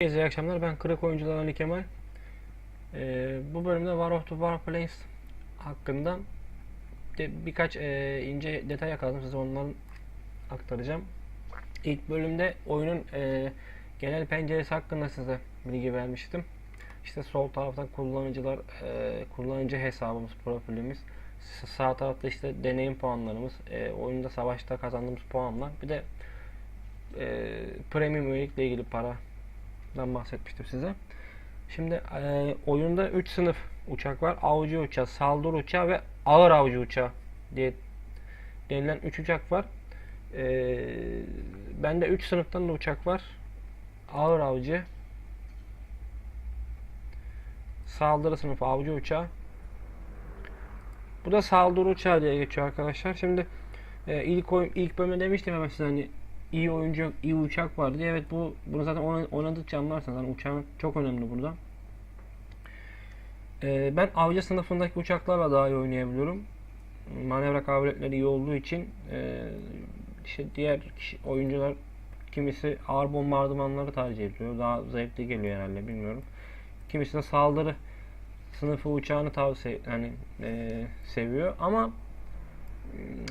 Herkese iyi akşamlar. Ben Kırık Oyuncular Ali Kemal. Ee, bu bölümde War of the Warplanes hakkında de birkaç e, ince detay yakaladım. Size onları aktaracağım. İlk bölümde oyunun e, genel penceresi hakkında size bilgi vermiştim. İşte sol tarafta kullanıcılar, e, kullanıcı hesabımız, profilimiz. Sağ tarafta işte deneyim puanlarımız, e, oyunda savaşta kazandığımız puanlar. Bir de e, premium üyelikle ilgili para ben bahsetmiştim size. Şimdi e, oyunda 3 sınıf uçak var. Avcı uçağı, saldırı uçağı ve ağır avcı uçağı diye denilen 3 uçak var. E, bende 3 sınıftan da uçak var. Ağır avcı, saldırı sınıfı avcı uçağı. Bu da saldırı uçağı diye geçiyor arkadaşlar. Şimdi e, ilk oyun, ilk bölümde demiştim hemen size hani iyi oyuncu yok, iyi uçak var diye. Evet bu bunu zaten oyna- oynadıkça anlarsınız. Hani uçağın çok önemli burada. Ee, ben avcı sınıfındaki uçaklarla daha iyi oynayabiliyorum. Manevra kabiliyetleri iyi olduğu için e, işte diğer kişi, oyuncular kimisi ağır bombardımanları tercih ediyor. Daha zevkli geliyor herhalde bilmiyorum. Kimisi de saldırı sınıfı uçağını tavsiye hani e, seviyor ama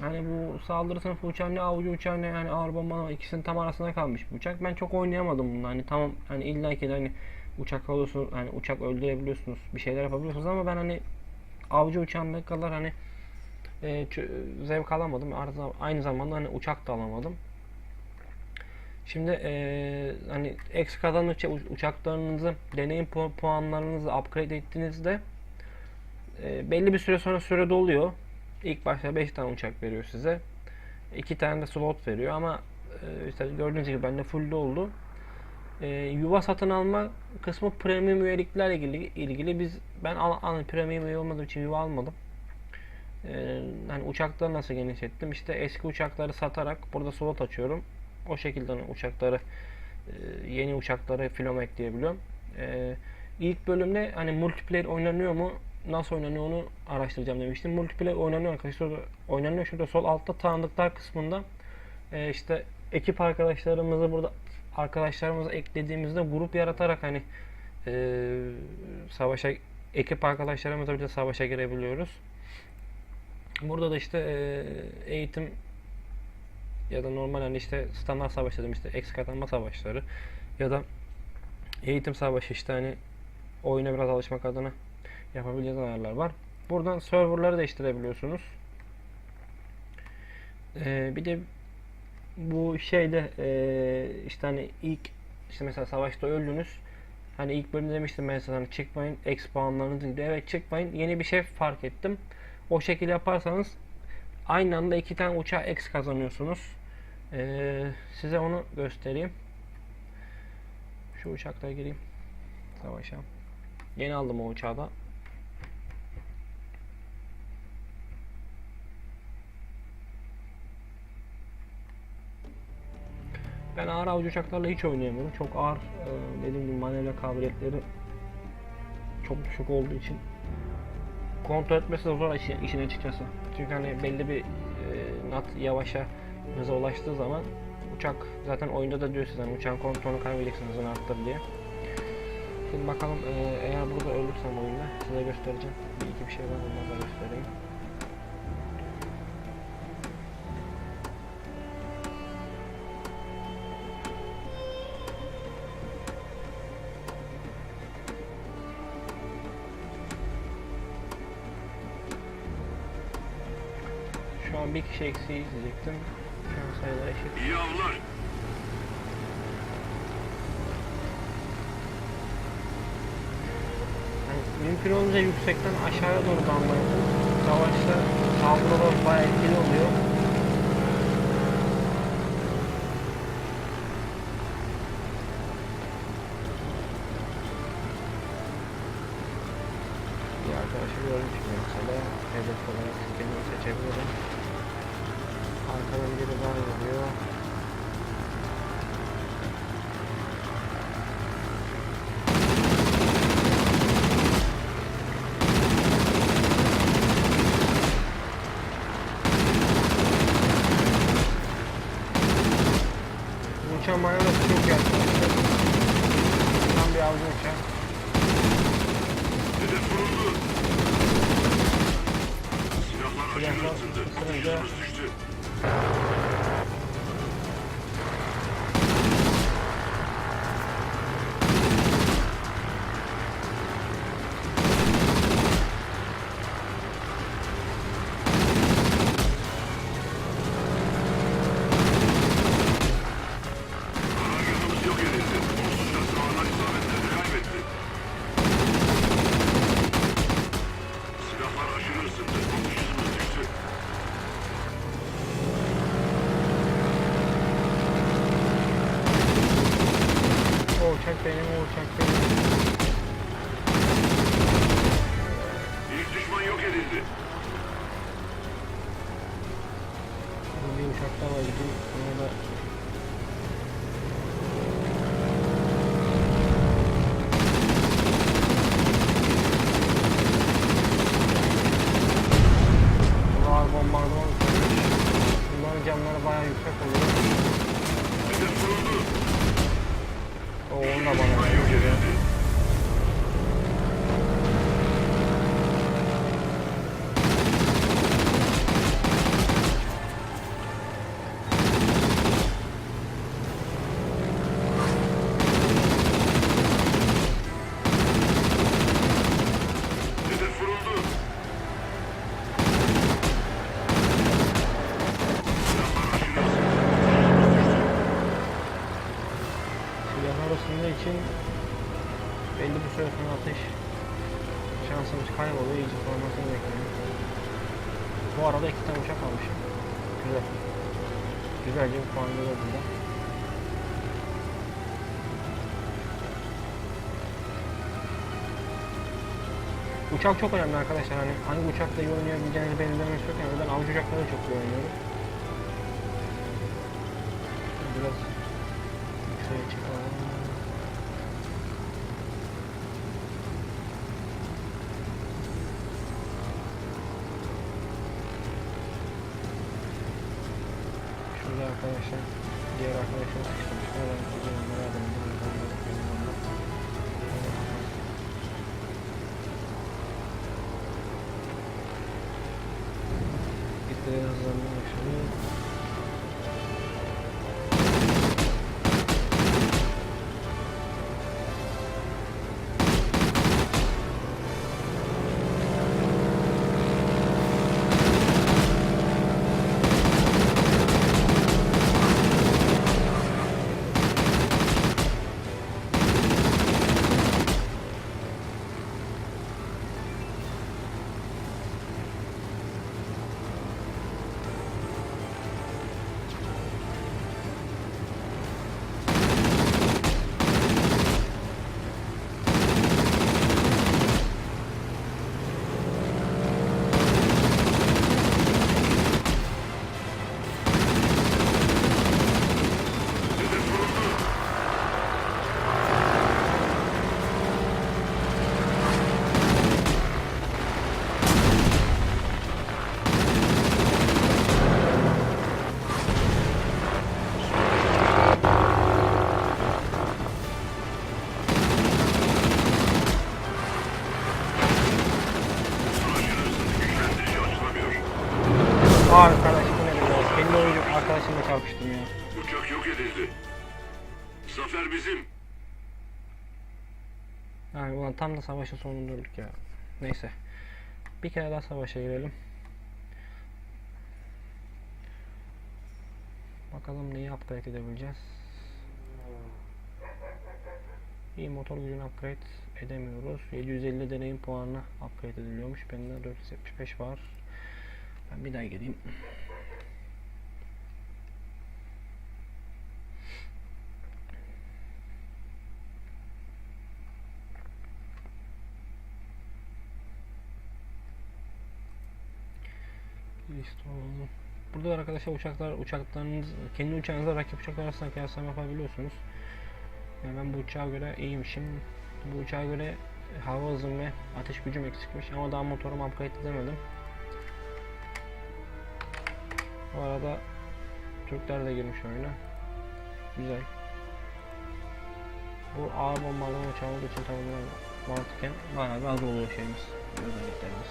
hani bu saldırı sınıfı uçağı ne avcı uçağı ne yani ağır bomba ikisinin tam arasında kalmış bir uçak. Ben çok oynayamadım bunu. Hani tamam hani illa ki hani uçak alıyorsunuz hani uçak öldürebiliyorsunuz bir şeyler yapabiliyorsunuz ama ben hani avcı uçağında kadar hani e, zevk alamadım. Aynı zamanda hani uçak da alamadım. Şimdi e, hani ekstradan uça- uçaklarınızı deneyim pu- puanlarınızı upgrade ettiğinizde e, belli bir süre sonra süre doluyor. İlk başta 5 tane uçak veriyor size. 2 tane de slot veriyor ama e, işte gördüğünüz gibi bende full oldu. E, yuva satın alma kısmı premium üyeliklerle ilgili, ilgili biz ben al, al, premium üye olmadığım için yuva almadım. E, hani uçakları nasıl genişlettim? İşte eski uçakları satarak burada slot açıyorum. O şekilde hani uçakları e, yeni uçakları film ekleyebiliyorum. E, ilk bölümde hani multiplayer oynanıyor mu? Nasıl oynanıyor onu araştıracağım demiştim. Multiplayer oynanıyor arkadaşlar. Oynanıyor. Şurada sol altta tanıdıklar kısmında e, işte ekip arkadaşlarımızı burada arkadaşlarımızı eklediğimizde grup yaratarak hani e, savaşa ekip arkadaşlarımızla birlikte savaşa girebiliyoruz. Burada da işte e, eğitim ya da normal hani işte standart savaş dedim işte eksik atama savaşları ya da eğitim savaşı işte hani oyuna biraz alışmak adına yapabileceğiniz ayarlar var. Buradan serverları değiştirebiliyorsunuz. Ee, bir de bu şeyde ee, işte hani ilk işte mesela savaşta öldünüz. Hani ilk bölümde demiştim size hani çıkmayın X puanlarınız gidiyor. Evet çıkmayın. Yeni bir şey fark ettim. O şekilde yaparsanız aynı anda iki tane uçağa X kazanıyorsunuz. Ee, size onu göstereyim. Şu uçakla gireyim. Savaşa. Yeni aldım o uçağı da. Ben ağır avcı uçaklarla hiç oynayamıyorum. Çok ağır, e, dediğim gibi manevra kabiliyetleri çok düşük olduğu için kontrol etmesi de zor işin, işin açıkçası. Çünkü hani belli bir e, nat yavaşa hıza ulaştığı zaman uçak zaten oyunda da diyor size hani uçağın kontrolünü kaybedeceksiniz hızını arttır diye. Şimdi bakalım e, eğer burada ölürsem oyunda size göstereceğim. Bir iki bir şey var onları göstereyim. Bir kişi eksiği izleyecektim. Şu an sayılar eşit. İyi avlar. Yani mümkün olunca yüksekten aşağıya doğru dalmayın. Savaşta saldırılar bayağı etkili oluyor. Arkadaşı görmüş mesela. Hedef olarak kendimi seçebilirim. Arkadan biri daha geliyor. Uçan sonra ateş şansımız kayboluyor. İyice formasını bekliyorum. Bu arada iki tane uçak almışım. Güzel. Güzelce bir puan geliyor burada. Uçak çok önemli arkadaşlar. Hani hangi uçakla iyi oynayabileceğinizi belirlemesi çok önemli. Ben avcı uçakları çok iyi oynuyorum. Biraz yükseğe çıkalım. Arkadaşlar diğer arkadaşlar sıkıştırmışlar. Ben size onlara yardım edeyim. Onlara savaşın sonunda öldük ya. Neyse. Bir kere daha savaşa girelim. Bakalım neyi upgrade edebileceğiz. İyi motor gücünü upgrade edemiyoruz. 750 deneyim puanı upgrade ediliyormuş. Bende 475 var. Ben bir daha gireyim. Olalım. Burada da arkadaşlar uçaklar, uçaklarınız, kendi uçağınızla rakip uçaklar arasında kıyaslama yapabiliyorsunuz. Yani ben bu uçağa göre iyiymişim. Bu uçağa göre hava hızım ve ateş gücüm eksikmiş ama daha motorumu upgrade edemedim. Bu arada Türkler de girmiş oyuna. Güzel. Bu ağır bombalama uçağı olduğu için biraz mantıken bayağı bir az oluyor şeyimiz, özelliklerimiz.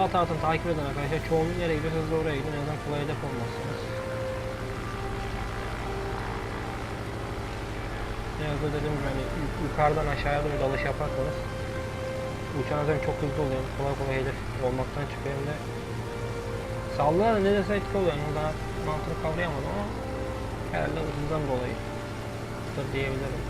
Sağ taraftan takip eden arkadaşlar çoğunluk nereye gidiyor hızlı oraya gidin en azından kolay hedef olmazsınız. Biraz da dediğim gibi hani yuk- yukarıdan aşağıya doğru dalış yaparsanız uçağınız hem çok hızlı oluyor kolay kolay hedef olmaktan çıkıyor hem de sallaya da neredeyse etki oluyor yani daha mantığını kavrayamadım ama herhalde hızından dolayı diyebilirim.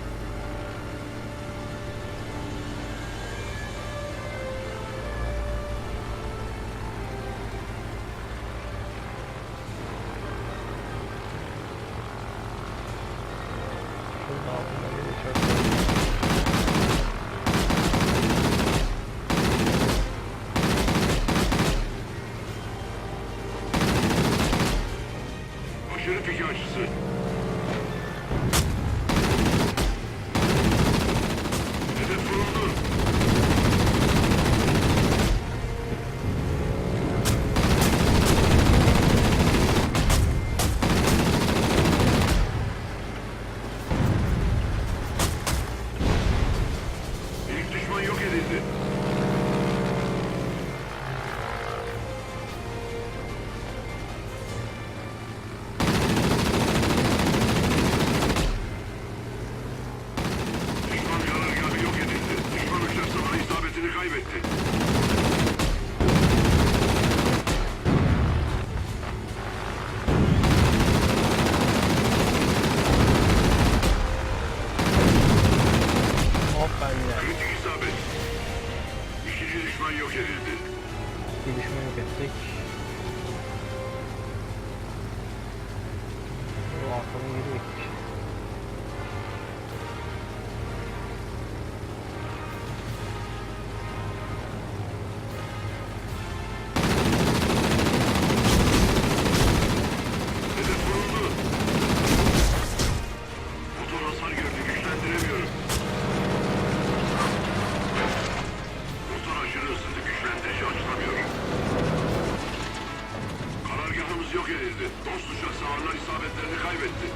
Uçak savarlar isabetlerini kaybetti.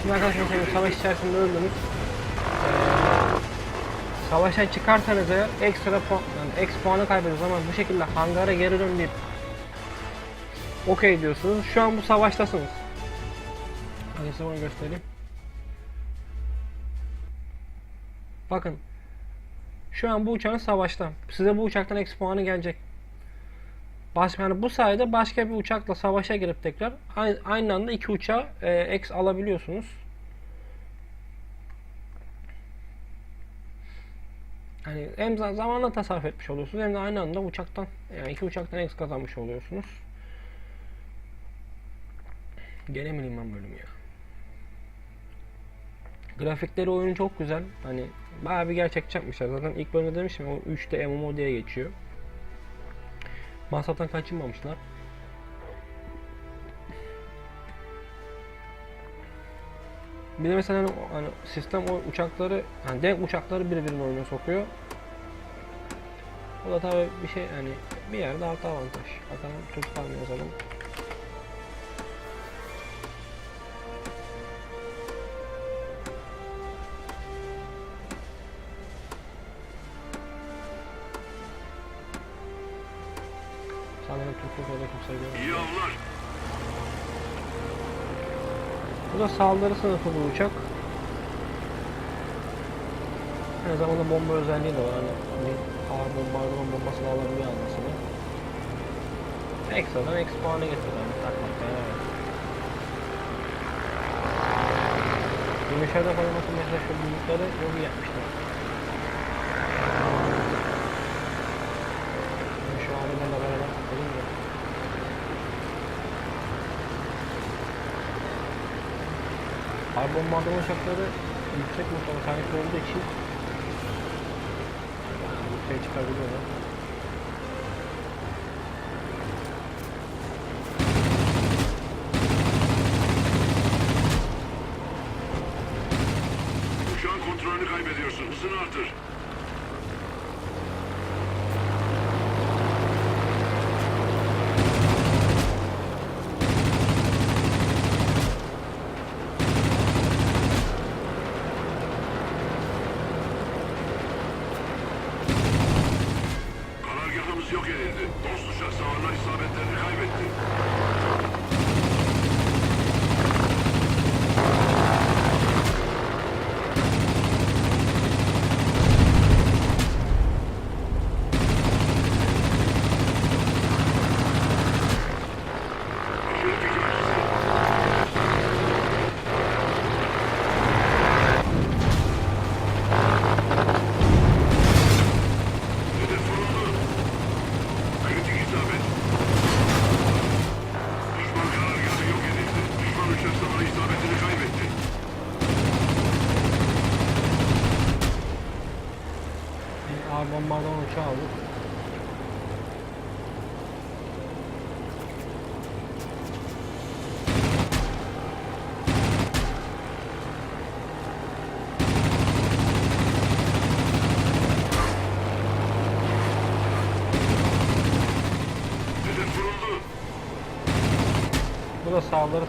Şimdi arkadaşlar savaş içerisinde öldünüz. Savaşa çıkarsanız eğer ekstra puan, yani X puanı kaybediyorsunuz ama bu şekilde hangara geri dön bir okey diyorsunuz. Şu an bu savaştasınız. Hadi size onu göstereyim. Bakın. Şu an bu uçağın savaşta. Size bu uçaktan X puanı gelecek. Başka, yani bu sayede başka bir uçakla savaşa girip tekrar aynı, aynı anda iki uçağı e, X alabiliyorsunuz. Hani hem za- zamanla tasarruf etmiş oluyorsunuz hem de aynı anda uçaktan yani iki uçaktan X kazanmış oluyorsunuz. Gene mi liman bölümü ya? Grafikleri oyunun çok güzel. Hani bayağı bir gerçekçi yapmışlar. Zaten ilk bölümde demiştim o 3D MMO diye geçiyor. Masraftan kaçınmamışlar. Bir de mesela hani, hani sistem o uçakları, hani denk uçakları birbirine oyuna sokuyor. O da tabii bir şey hani bir yerde artı avantaj. Bakalım Türk falan yazalım. Orada kimse görmüyor. İyi avlar. Bu da saldırı sınıfı bir uçak. Aynı zamanda bomba özelliği de var. Hani bir ağır bombardıman bombası da alabiliyor anlasını. Ekstradan X puanı getiriyor. Yani takmakta yarar. Gümüşler'de falan bakın mesela şu büyükleri yolu yapmışlar. bombardıman uçakları yüksek noktada kaynaklı olduğu için yükseğe çıkabiliyorlar. Uçağın kontrolünü kaybediyorsun. Hızını artır. sağları.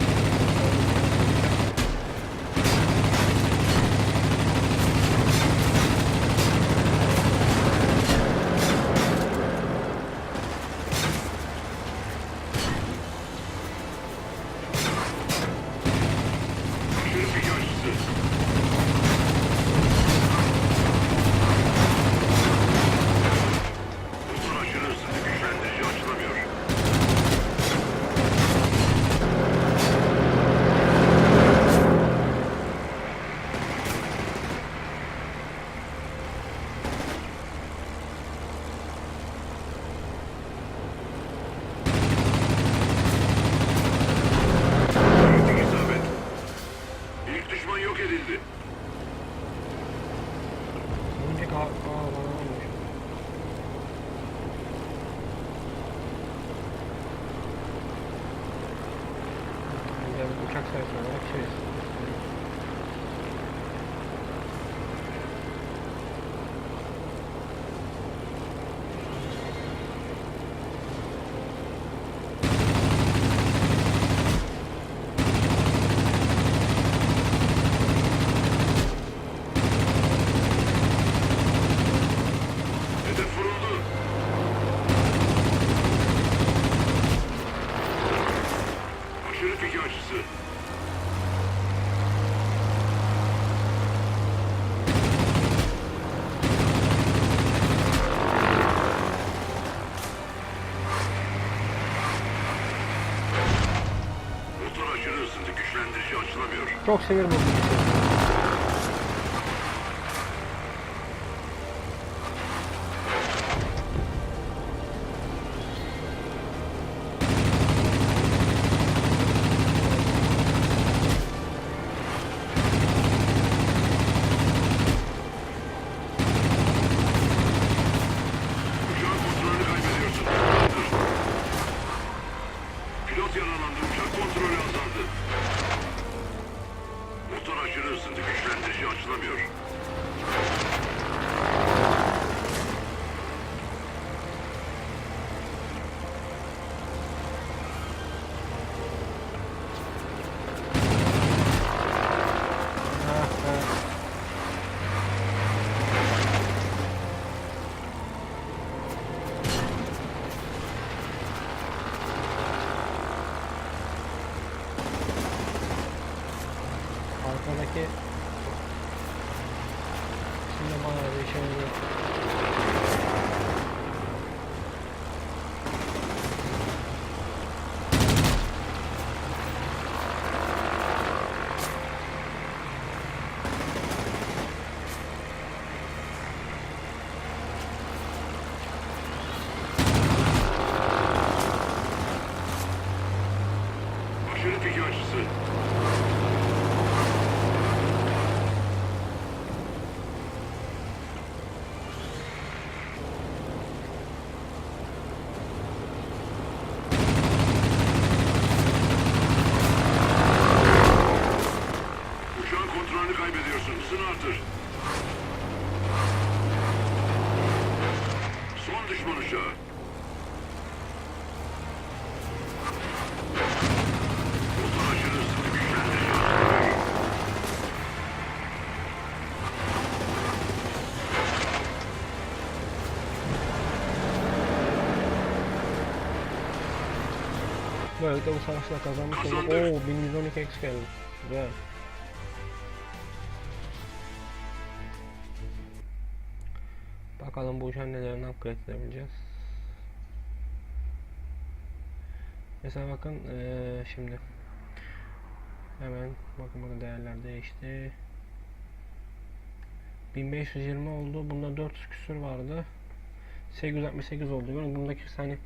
indirildi. Çok severim onu. Peki. Şimdi bana bir şey yok. Böylelikle bu savaşı da kazanmış olduk. Oo 1112 X geldi. Güzel. Bakalım bu uçağın nelerini upgrade edebileceğiz. Mesela bakın eee, şimdi hemen bakın bakın değerler değişti. 1520 oldu. Bunda 400 küsür vardı. 868 oldu. Görün bundaki hani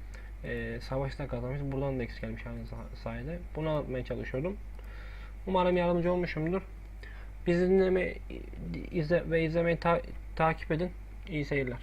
e, savaşta kazanmış. Buradan da eksik gelmiş aynı sa- sayede. Bunu anlatmaya çalışıyordum. Umarım yardımcı olmuşumdur. Bizi dinleme, izle ve izlemeyi ta- takip edin. İyi seyirler.